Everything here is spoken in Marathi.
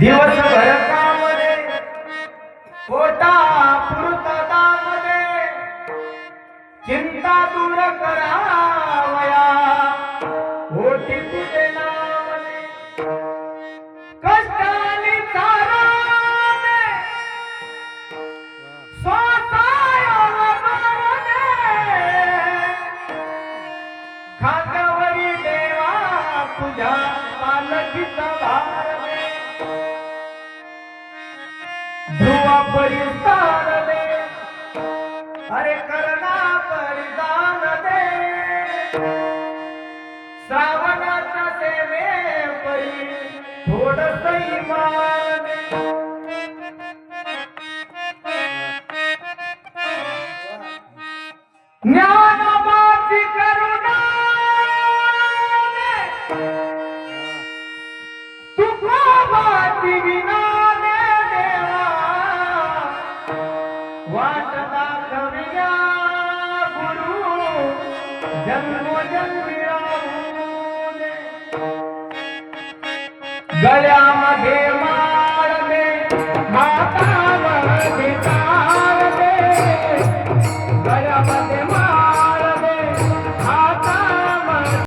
दिवसभर कामने पोटा पुरता दाम चिंता दूर करावया. होती तुझे नामने कष्टाने कष्टाने चाराने स्वतः खांद्यावरी देवा तुझ्या पालखीचा भार दे ध्रुवा परिस्तार दे अरे दे श्रावणाच्या सेवे परी थोडस इमान करुणा. तुकोबाची विनाने वाट दाखविया गुरु जन्मोजन्मी गळ्यामध्ये मारते माता